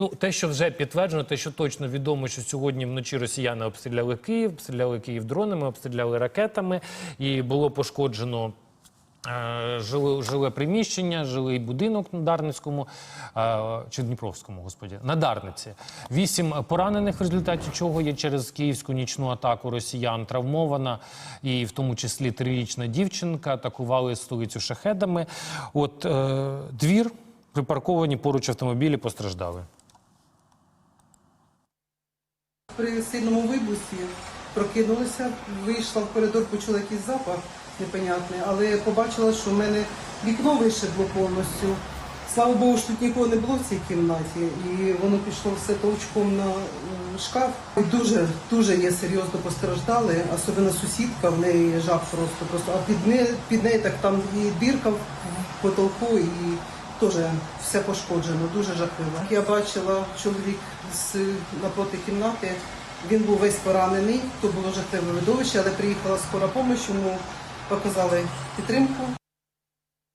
Ну, те, що вже підтверджено, те, що точно відомо, що сьогодні вночі росіяни обстріляли Київ, обстріляли Київ дронами, обстріляли ракетами, і було пошкоджено. е, Жиле, жиле приміщення, жилий будинок на Дарницькому е, чи Дніпровському, господі, на Дарниці. Вісім поранених, в результаті чого є через київську нічну атаку росіян травмована, і в тому числі трирічна дівчинка атакували столицю шахедами. От е, двір припарковані поруч автомобілі постраждали. При сильному вибусі прокинулася, вийшла в коридор, почула якийсь запах непонятний, але побачила, що в мене вікно вишибло повністю. Слава Богу, що тут нікого не було в цій кімнаті, і воно пішло все толчком на шкаф. І дуже дуже є серйозно постраждали, особливо сусідка, в неї жах просто просто. А під неї, під неї так там і дірка в потолку, і теж все пошкоджено, дуже жахливо. Я бачила чоловік з напроти кімнати. Він був весь поранений, то було жахливе видовище, але приїхала скора допомога, йому показали підтримку.